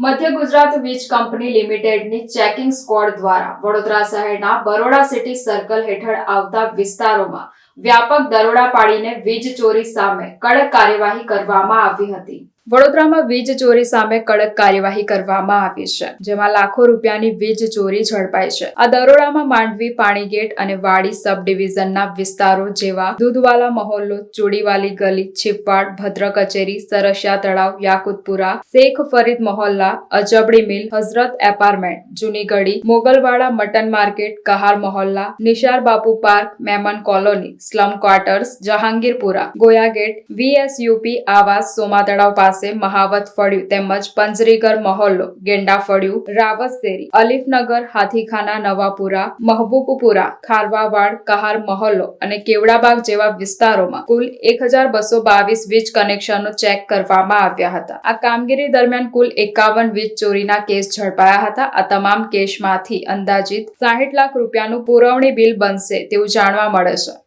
મધ્ય ગુજરાત વીજ company લિમિટેડની checking squad દ્વારા વડોદરા શહેરના બરોડા સિટી સર્કલ હેઠળ આવતા વિસ્તારોમાં વ્યાપક દરોડા પાડીને વીજ ચોરી સામે કડક કાર્યવાહી કરવામાં આવી હતી. વડોદરામાં વીજ ચોરી સામે કડક કાર્યવાહી કરવામાં આવી છે, જેમાં લાખો રૂપિયાની વીજ ચોરી ઝડપાઈ છે. આ દરોડામાં માંડવી, પાણીગેટ અને વાડી સબ ડિવિઝનના વિસ્તારો જેવા દૂધવાલા મહોલ્લો, ચોડીવાલી ગલી છીપવાડ ભદ્ર કચેરી સરસિયા તળાવ, યાકુતપુરા, શેખ ફરીદ મહોલ્લા, અજબડી મિલ, હઝરત એપાર્ટમેન્ટ જૂની Mogalwada mutton market, Kahar Mohalla, Nishar Bapu park, Memon colony, slum quarters, Jahangirpura Goya gate VSUP આવાસ, સોમા તળાવ પાસે મહાવત ફળ્યું તેમજ પંજરીગર મહોલ્લો ગેંડા ફળ્યું રાવત શેરી અલીફનગર, હાથીખાના, નવાપુરા, મહબૂબપુરા, ખારવાવાડ, કહાર મહોલ્લો અને કેવડાબાગ જેવા વિસ્તારોમાં કુલ એક હજાર બસો બાવીસ વીજ કનેક્શનો ચેક કરવામાં આવ્યા હતા. આ કામગીરી દરમિયાન કુલ એકાવન વીજ ચોરીના કેસ ઝડપાયા હતા. આ તમામ કેસમાંથી અંદાજિત સાહીઠ લાખ રૂપિયાનું પુરવણી બિલ બનશે તેવું જાણવા મળે છે.